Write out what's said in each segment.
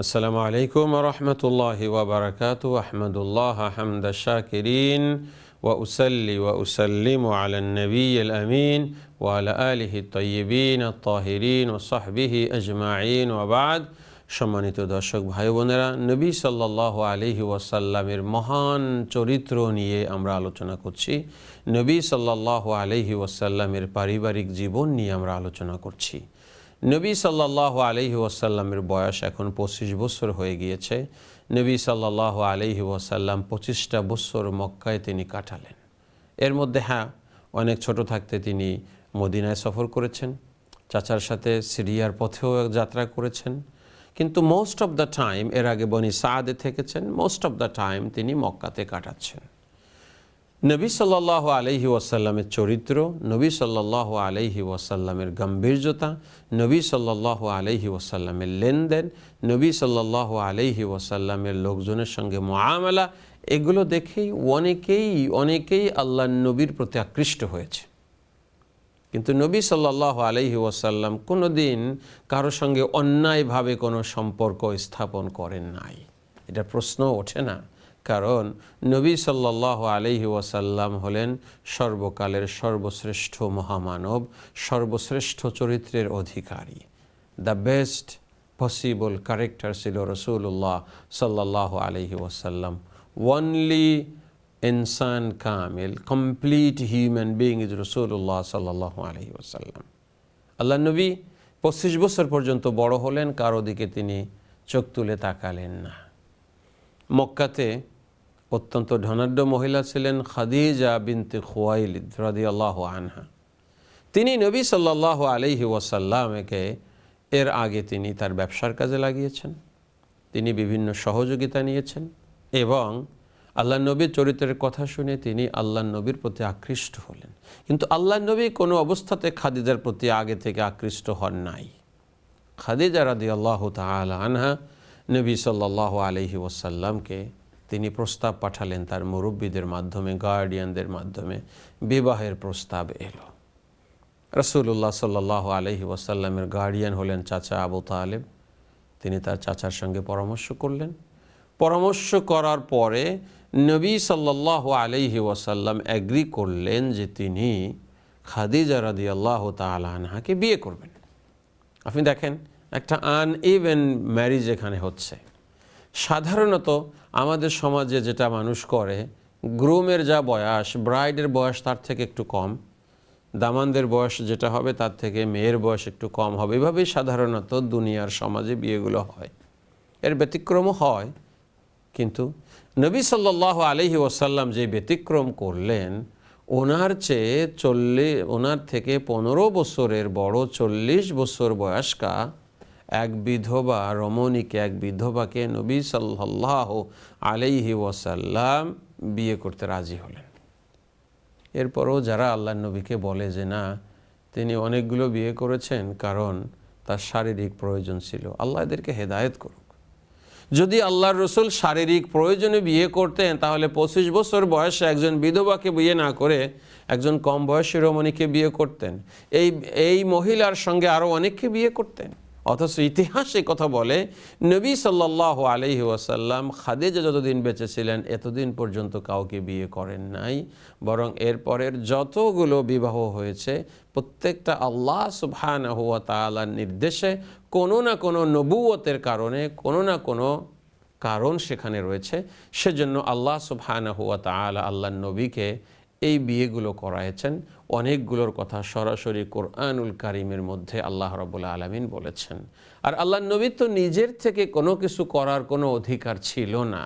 السلام عليكم ورحمة الله وبركاته أحمد الله حمد الشاكرين وأسلي وأسلم على النبي الأمين وعلى آله الطيبين الطاهرين وصحبه أجمعين وبعد সম্মানিত দর্শক ভাই বোনেরা নবী সাল্লাহ আলহি ওয়াসাল্লামের মহান চরিত্র নিয়ে আমরা আলোচনা করছি নবী সাল্লাহ আলহি ওয়াসাল্লামের পারিবারিক জীবন নিয়ে আমরা আলোচনা করছি নবী সাল্লাহ আলহি ওয়াসাল্লামের বয়স এখন পঁচিশ বছর হয়ে গিয়েছে। নবী সাল্লাহ আলহি ওয়াসাল্লাম পঁচিশটা বছর মক্কায় তিনি কাটালেন। এর মধ্যে হ্যাঁ অনেক ছোট থাকতে তিনি মদিনায় সফর করেছেন, চাচার সাথে সিরিয়ার পথেও যাত্রা করেছেন। কিন্তু মোস্ট অফ দ্য টাইম এর আগে বনি সাদে থেকেছেন মোস্ট অফ দ্য টাইম তিনি মক্কাতে কাটাচ্ছেন। নবী সাল্লাহ আলহি ওয়াসাল্লামের চরিত্র, নবী সাল্লাহ আলহি ওয়াসাল্লামের গম্ভীর্যতা, নবী সাল্লাহ আলহি ওয়াসাল্লামের লেনদেন, নবী সাল্লাহ আলহি ওয়াসাল্লামের লোকজনের সঙ্গে মহামেলা এগুলো দেখেই অনেকেই অনেকেই আল্লাহ নবীর প্রতি আকৃষ্ট হয়েছে। কিন্তু নবী সাল্লাহ আলহি ওয়াসাল্লাম কোনো দিন কারও সঙ্গে অন্যায়ভাবে কোনো সম্পর্ক স্থাপন করেন নাই। এটা প্রশ্ন ওঠে না। কারণ নবী সাল্লাহ আলহি ওয়াসাল্লাম হলেন সর্বকালের সর্বশ্রেষ্ঠ মহামানব, সর্বশ্রেষ্ঠ চরিত্রের অধিকারী। দ্য বেস্ট পসিবল ক্যারেক্টার ছিল রসুল্লাহ সাল্লাহ আলহি ওয়াসাল্লাম। ওনলি ইনসান কামিল কমপ্লিট হিউম্যান বিং ইজ রসুল্লাহ সাল্লাহ আলহি ওসাল্লাম আল্লাহ নবী পঁচিশ বছর পর্যন্ত বড় হলেন, কারও দিকে তিনি চোখ তুলে তাকালেন না। মক্কাতে অত্যন্ত ধনাঢ্য মহিলা ছিলেন খাদিজা বিনতে খোয়াইলিদ রাদি আল্লাহ আনহা। তিনি নবী সাল্লাহ আলহি ওয়াসাল্লামকে এর আগে তিনি তার ব্যবসার কাজে লাগিয়েছেন। তিনি বিভিন্ন সহযোগিতা নিয়েছেন এবং আল্লাহ নবীর চরিত্রের কথা শুনে তিনি আল্লাহ নবীর প্রতি আকৃষ্ট হলেন। কিন্তু আল্লাহ নবী কোনো অবস্থাতে খাদিজার প্রতি আগে থেকে আকৃষ্ট হন নাই। খাদিজা রাদি আল্লাহ তালা আনহা নবী সাল্লাহ আলহি ওসাল্লামকে তিনি প্রস্তাব পাঠালেন তার মুরব্বীদের মাধ্যমে গার্ডিয়ানদের মাধ্যমে। বিবাহের প্রস্তাব এলো। রসুল্লাহ সাল্লাহ আলহি ওসাল্লামের গার্ডিয়ান হলেন চাচা আবু তালেব। তিনি তার চাচার সঙ্গে পরামর্শ করলেন। পরামর্শ করার পরে নবী সাল্লাহ আলহি ওয়াসাল্লাম অ্যাগ্রি করলেন যে তিনি খাদিজা রাদি আল্লাহ তালাহাকে বিয়ে করবেন। আপনি দেখেন, একটা আন ইভেন ম্যারিজ এখানে হচ্ছে। সাধারণত আমাদের সমাজে যেটা মানুষ করে, গ্রুমের যা বয়স, ব্রাইডের বয়স তার থেকে একটু কম, দামানদের বয়স যেটা হবে তার থেকে মেয়ের বয়স একটু কম হবে। এভাবেই সাধারণত দুনিয়ার সমাজে বিয়েগুলো হয়। এর ব্যতিক্রমও হয়। কিন্তু নবী সাল্লাহ আলহি ওসাল্লাম যে ব্যতিক্রম করলেন, ওনার চেয়ে চল্লিশ ওনার থেকে পনেরো বছরের বড় চল্লিশ বছর বয়স্কা এক বিধবা রমণীকে, এক বিধবাকে নবী সাল্লাহ আলাইহি ওয়াসাল্লাম বিয়ে করতে রাজি হলেন। এরপরও যারা আল্লাহ নবীকে বলে যে না, তিনি অনেকগুলো বিয়ে করেছেন কারণ তার শারীরিক প্রয়োজন ছিল, আল্লাহ এদেরকে হেদায়েত করুন যদি আল্লাহর রসুল শারীরিক প্রয়োজনে বিয়ে করতেন, তাহলে পঁচিশ বছর বয়সে একজন বিধবাকে বিয়ে না করে একজন কম বয়সী রমণীকে বিয়ে করতেন। এই এই মহিলার সঙ্গে আরও অনেককে বিয়ে করতেন। অথচ ইতিহাসে কথা বলে নবী সাল্লাহ আলহি ওয়াসাল্লাম খাদেজা যতদিন বেঁচে ছিলেন এতদিন পর্যন্ত কাউকে বিয়ে করেন নাই। বরং এরপরের যতগুলো বিবাহ হয়েছে, প্রত্যেকটা আল্লাহ সুবহান হুয়া তালার নির্দেশে কোনো না কোনো নবুয়তের কারণে, কোনো না কোনো কারণ সেখানে রয়েছে। সেজন্য আল্লাহ সুবহান হুয়া তালা আল্লাহ নবীকে এই বিয়েগুলো করাইছেন। অনেকগুলোর কথা সরাসরি কোরআনুল কারিমের মধ্যে আল্লাহ রবুল্লা আলমিন বলেছেন। আর আল্লাহ নবী তো নিজের থেকে কোনো কিছু করার কোনো অধিকার ছিল না।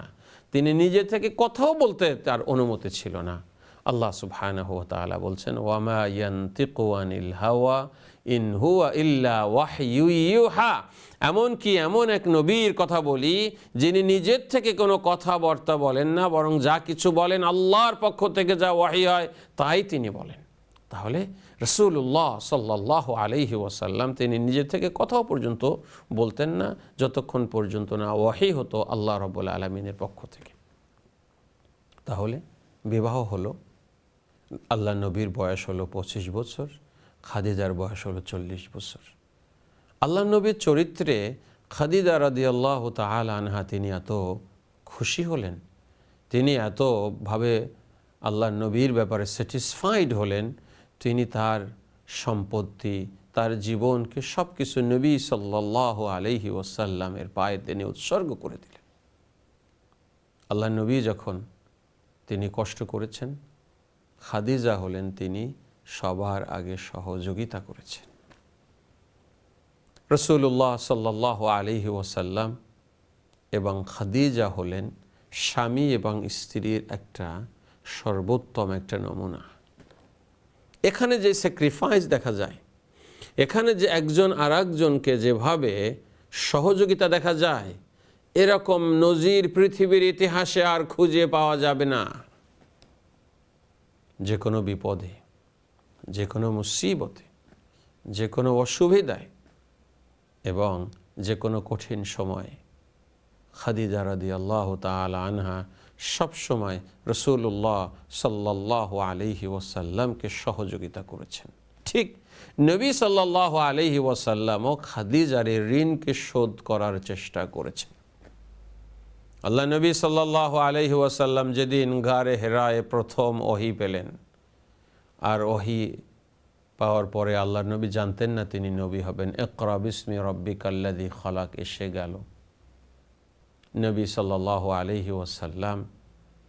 তিনি নিজে থেকে কথাও বলতে তার অনুমতি ছিল না। আল্লাহ সুবহানাহু তাআলা বলছেন, ওয়ামা ইয়ানতিকু আনিল হাওয়া ইন হুয়া ইল্লা ওয়াহয়ু ইউহা। এমন কি এমন এক নবীর কথা বলি, যিনি নিজের থেকে কোনো কথাবার্তা বলেন না, বরং যা কিছু বলেন আল্লাহর পক্ষ থেকে যা ওয়াহি হয়, তাই তিনি বলেন। তাহলে রসুল্লাহ সাল্লাহ আলহি ওয়াসাল্লাম তিনি নিজের থেকে কথাও পর্যন্ত বলতেন না, যতক্ষণ পর্যন্ত না ওয়াহি হতো আল্লাহ রবুল্লা আলমিনের পক্ষ থেকে। তাহলে বিবাহ হলো আল্লাহ নবীর বয়স হলো পঁচিশ বছর, খাদিজার বয়স হলো চল্লিশ বছর। আল্লাহ নবীর চরিত্রে খাদিদা রাদি আল্লাহ তাহাল আনহা তিনি এত খুশি হলেন, তিনি এতভাবে আল্লাহ নবীর ব্যাপারে স্যাটিসফাইড হলেন, তিনি তার সম্পত্তি, তার জীবনকে সব কিছু নবী সাল্লাহ আলহি ওসাল্লামের পায়ে তিনি উৎসর্গ করে দিলেন। আল্লাহ নবী যখন তিনি কষ্ট করেছেন খাদিজা হলেন তিনি সবার আগে সহযোগিতা করেছেন। রসুল্লাহ সাল্লাহ আলহি ওসাল্লাম এবং খাদিজা হলেন স্বামী এবং স্ত্রীর একটা সর্বোত্তম একটা নমুনা। এখানে যে স্যাক্রিফাইস দেখা যায়, এখানে যে একজন আর একজনকে যেভাবে সহযোগিতা দেখা যায়, এরকম নজির পৃথিবীর ইতিহাসে আর খুঁজে পাওয়া যাবে না। যে কোনো বিপদে যে কোনো মুসিবতে যে কোনো অসুবিধায় এবং যে কোনো কঠিন সময়ে। খাদিজা রাদি আল্লাহ তালা আনহা সবসময় রসুল্লাহ সাল্লাহ আলহি ওসাল্লামকে সহযোগিতা করেছেন। ঠিক নবী সাল্লাহ আলহি ওয়াসাল্লামও খাদিজার এই ঋণকে শোধ করার চেষ্টা করেছেন। আল্লাহ নবী সাল্লাহ আলহি ওয়াসাল্লাম যেদিন গারে হেরায় প্রথম ওহি পেলেন। আর ওহি পাওয়ার পরে আল্লাহ নবী জানতেন না তিনি নবী হবেন। একরা বিসমি রব্বি কাল্লাদি খলাক, এসে গেল। নবী সাল্লাহ আলহি ওয়াসাল্লাম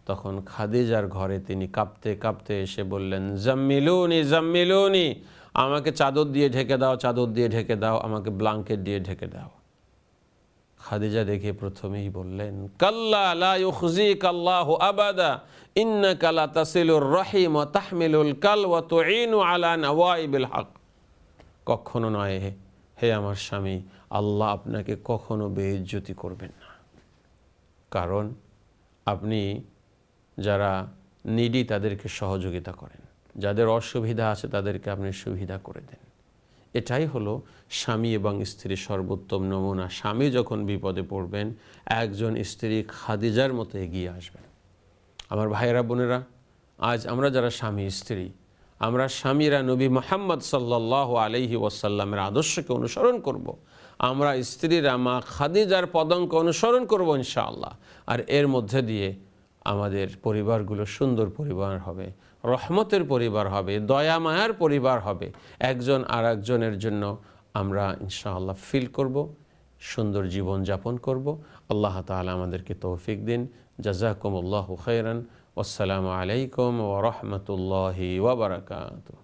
তখন খাদিজার ঘরে তিনি কাঁপতে কাঁপতে এসে বললেন, জাম্মিলুনি জাম্মিলুনি, আমাকে চাদর দিয়ে ঢেকে দাও, চাদর দিয়ে ঢেকে দাও, আমাকে ব্লাঙ্কেট দিয়ে ঢেকে দাও। খাদিজা দেখে প্রথমেই বললেন আবাদা তাসিলুর তাহমিলুল কাল হক। কখনো নয় হে আমার স্বামী, আল্লাহ আপনাকে কখনো বেইজ্জতি করবেন না। কারণ আপনি যারা নিডি তাদেরকে সহযোগিতা করেন, যাদের অসুবিধা আছে তাদেরকে আপনি সুবিধা করে দেন। এটাই হলো স্বামী এবং স্ত্রীর সর্বোত্তম নমুনা। স্বামী যখন বিপদে পড়বেন, একজন স্ত্রী খাদিজার মতো এগিয়ে আসবেন। আমার ভাইয়েরা, বোনেরা, আজ আমরা যারা স্বামী, স্ত্রী, আমরা স্বামীরা নবী মোহাম্মদ সাল্লাহ আলহি ওয়াসাল্লামের আদর্শকে অনুসরণ করব। আমরা স্ত্রীরা মা খাদিজার পদঙ্ক অনুসরণ করব ইনশাআল্লাহ। আর এর মধ্যে দিয়ে আমাদের পরিবারগুলো সুন্দর পরিবার হবে। রহমতের পরিবার হবে দয়া মায়ার পরিবার হবে। একজন আর একজনের জন্য আমরা ইনশাআল্লাহ ফিল করব, সুন্দর জীবন যাপন করব। আল্লাহ তালা আমাদেরকে তৌফিক দিন। জাজাকুমুল্লাহ খৈরান আসসালামু আলাইকুম ওরহমতুল্লাহি ওবরাকাতু